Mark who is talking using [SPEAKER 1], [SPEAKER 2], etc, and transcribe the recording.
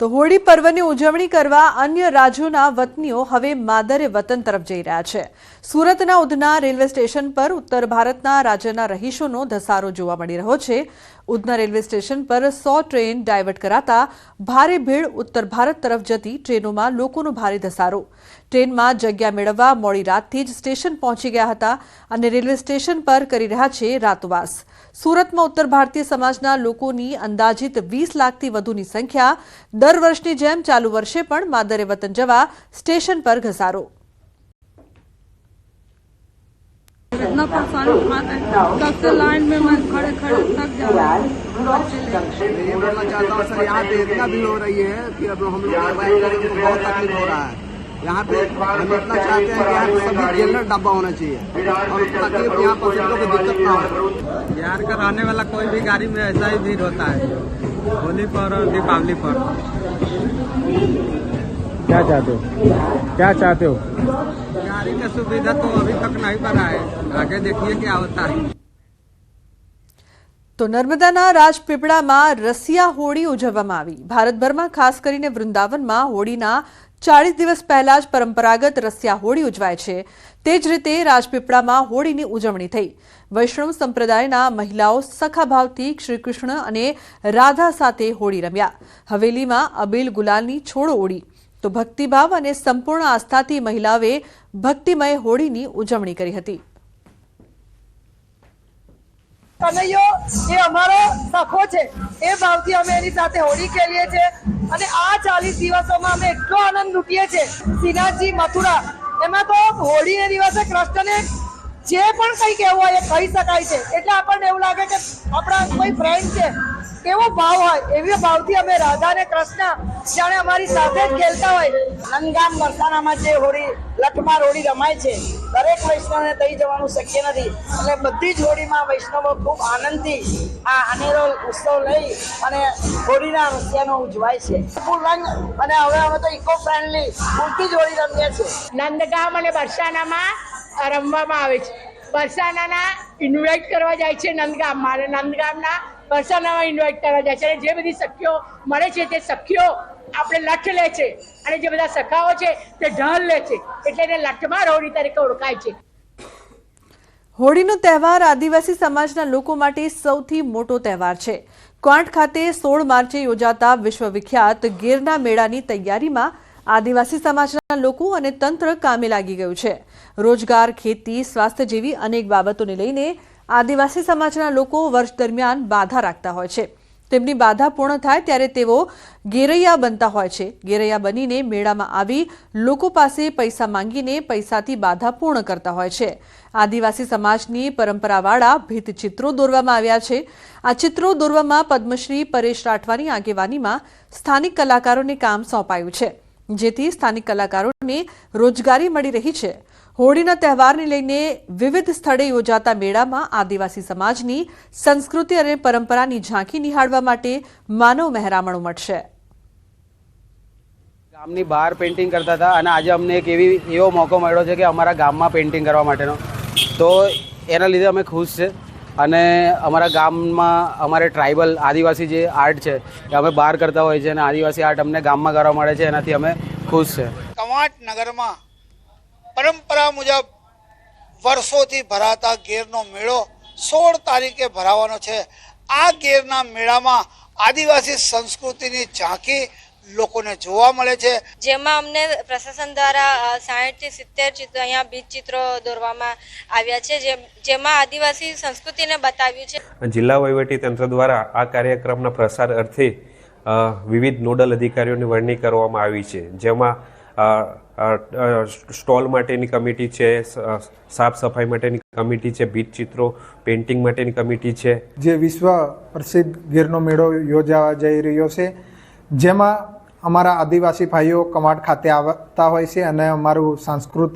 [SPEAKER 1] તો હોળી પર્વની ઉજવણી કરવા અન્ય રાજ્યોના વતનીઓ હવે માદરે વતન તરફ જઈ રહ્યા છે. સુરતના ઉધના રેલવે સ્ટેશન પર ઉત્તર ભારતના રાજ્યના રહીશોનો ધસારો જોવા મળી રહ્યો છે. ઉધના રેલવે સ્ટેશન પર સો ટ્રેન ડાયવર્ટ કરાતા ભારે ભીડ ઉત્તર ભારત તરફ જતી ટ્રેનોમાં લોકોનો ભારે ધસારો. ટ્રેનમાં જગ્યા મેળવવા મોડી રાતથી જ સ્ટેશન પહોંચી ગયા હતા અને રેલવે સ્ટેશન પર કરી રહ્યા છે રાતવાસ. સુરતમાં ઉત્તર ભારતીય સમાજના લોકોની અંદાજિત વીસ લાખથી વધુની સંખ્યા દર વર્ષની જેમ ચાલુ વર્ષે પણ માદરે વતન જવા સ્ટેશન પર ઘસારો
[SPEAKER 2] इतना परेशान उठाते हैं कब से लाइन में मैं खड़े खड़े थक जा रहा हूँ
[SPEAKER 3] ये बोलना चाहता हूँ सर यहाँ पे इतना भीड़ हो रही है कि अब हम लोग बाइक करेंगे तो बहुत तकलीफ हो रहा है यहाँ पे हम इतना चाहते हैं कि यहाँ पे सभी जेनरल डब्बा होना चाहिए। और ताकि यहाँ पब्लिक को दिक्कत ना हो।
[SPEAKER 4] बिहार का रहने वाला कोई भी गाड़ी में ऐसा ही भीड़ होता है। होली पर और दीपावली पर।
[SPEAKER 5] क्या चाहते हो? क्या चाहते हो?
[SPEAKER 4] गाड़ी का सुविधा तो अभी तक नहीं बना है। आगे देखिए क्या होता है।
[SPEAKER 1] તો નર્મદાના રાજપીપળામાં રસિયા હોળી ઉજવવામાં આવી. ભારતભરમાં ખાસ કરીને વૃંદાવનમાં હોળીના ચાળીસ દિવસ પહેલા જ પરંપરાગત રસિયા હોળી ઉજવાય છે. તે જ રીતે રાજપીપળામાં હોળીની ઉજવણી થઈ. વૈષ્ણવ સંપ્રદાયના મહિલાઓ સખાભાવથી શ્રીકૃષ્ણ અને રાધા સાથે હોળી રમ્યા. હવેલીમાં અબીલ ગુલાલની છોડો ઓળી. તો ભક્તિભાવ અને સંપૂર્ણ આસ્થાથી મહિલાઓએ ભક્તિમય હોળીની ઉજવણી કરી હતી.
[SPEAKER 6] કનૈયો એ અમારો સખો છે. એ ભાવથી અમે એની સાથે હોળી ખેલીએ છીએ. અને આ ચાલીસ દિવસોમાં અમે એટલો આનંદ લૂંટીએ છીએ. શ્રીનાથજી મથુરા, એમાં તો હોળીને દિવસે કૃષ્ણને જે પણ કંઈ કહેવું હોય એ કહી શકાય છે. એટલે આપણને એવું લાગે કે આપણા કોઈ ફ્રેન્ડ છે. કેવો ભાવ હોય? એવી ભાવથી અમે રાધા ને કૃષ્ણ જાણે અમારી સાથે જ ખેલતા હોય. નંદગામ મરસાણામાં જે હોળી લઠમાર હોળી રમાય છે. દરેક વૈષ્ણવને થઈ જવાનું શક્ય નથી. એટલે બધી જ હોળીમાં વૈષ્ણવો ખૂબ આનંદથી આ અનેરો ઉત્સવ લઈ અને હોળીના રસિયાનો ઉજવાય છે. ફૂલ રંગ અને હવે અમે તો ઇકો ફ્રેન્ડલી પૂરતી જ હોળી રમીએ છીએ.
[SPEAKER 7] નંદગામ અને બરસાનામાં રમવામાં આવે છે. બરસાનાના ઇન્વાઇટ કરવા જાય છે નંદગામમાં અને નંદગામના પરસાનામાં ઇન્વાઇટ કરવા જાય છે. અને જે બધી સખીઓ મળે છે, તે સખીઓ આપણે લઠ લે છે. અને જે બધા સખાઓ છે, તે ઢાલ લે છે. એટલે એને લઠમાં હોળી તરીકે ઓળખાય છે.
[SPEAKER 1] હોળીનો તહેવાર આદિવાસી સમાજના લોકો માટે સૌથી મોટો તહેવાર છે. ક્વાંટ ખાતે સોળ માર્ચે યોજાતા વિશ્વવિખ્યાત ગીરના મેળાની તૈયારીમાં આદિવાસી સમાજના લોકો અને તંત્ર કામે લાગી ગયું છે. રોજગાર, ખેતી, સ્વાસ્થ્ય જેવી અનેક બાબતોને લઈને આદિવાસી સમાજના લોકો વર્ષ દરમિયાન બાધા રાખતા હોય છે. તેમની બાધા પૂર્ણ થાય ત્યારે તેઓ ગેરૈયા બનતા હોય છે. ગેરૈયા બનીને મેળામાં આવી લોકો પાસે પૈસા માંગીને પૈસાથી બાધા પૂર્ણ કરતા હોય છે. આદિવાસી સમાજની પરંપરાવાળા ભીતચિત્રો દોરવામાં આવ્યા છે. આ ચિત્રો દોરવામાં પદ્મશ્રી પરેશ રાઠવાની આગેવાનીમાં સ્થાનિક કલાકારોને કામ સોંપાયું છે. જેથી સ્થાનિક કલાકારોને રોજગારી મળી રહી છે. હોળીના તહેવારને લઈને વિવિધ સ્થળે યોજાતા મેળામાં આદિવાસી સમાજની સંસ્કૃતિ અને પરંપરાની ઝાંખી નિહાળવા માટે માનવ મહેરામણ ઉમટશે
[SPEAKER 8] ગામની બહાર પેઇન્ટિંગ કરતા હતા અને આજે અમને એક એવી, એવો મોકો મળ્યો છે કે અમારા ગામમાં પેઇન્ટિંગ કરવા માટેનો. તો એના લીધે અમે ખુશ છે. અને અમારા ગામમાં અમારે ટ્રાઇબલ આદિવાસી જે આર્ટ છે, એ અમે બહાર કરતા હોઈએ છીએ અને આદિવાસી આર્ટ અમને ગામમાં કરવા મળે છે, એનાથી અમે ખુશ છે.
[SPEAKER 9] કવાંટ નગરમાં પરંપરા મુજબ વર્ષોથી ભરાતા ગેરનો મેળો સોળ તારીખે ભરાવાનો છે. આ ગેરના મેળામાં આદિવાસી સંસ્કૃતિની ઝાંખી લોકોને જોવા મળે છે.
[SPEAKER 10] જેમાં અમને પ્રશાસન દ્વારા સાહીઠથી સિત્તેર ચિત્ર અહીંયા બીજ ચિત્રો દોરવામાં આવ્યા છે જેમાં આદિવાસી સંસ્કૃતિને બતાવ્યું છે.
[SPEAKER 11] જિલ્લા વહીવટી તંત્ર દ્વારા આ કાર્યક્રમના પ્રસાર અર્થે વિવિધ નોડલ અધિકારીઓની વરણી કરવામાં આવી છે. જેમાં સ્ટોલ માટેની કમિટી છે સાફ સફાઈ માટેની કમિટી છે ભીત ચિત્રો પેઇન્ટિંગ માટેની કમિટી છે.
[SPEAKER 5] જે વિશ્વ પ્રસિદ્ધ ગીરનો મેળો યોજાવા જઈ રહ્યો છે. જેમાં અમારા આદિવાસી ભાઈઓ કમાડ ખાતે આવતા હોય છે અને અમારું સાંસ્કૃતિક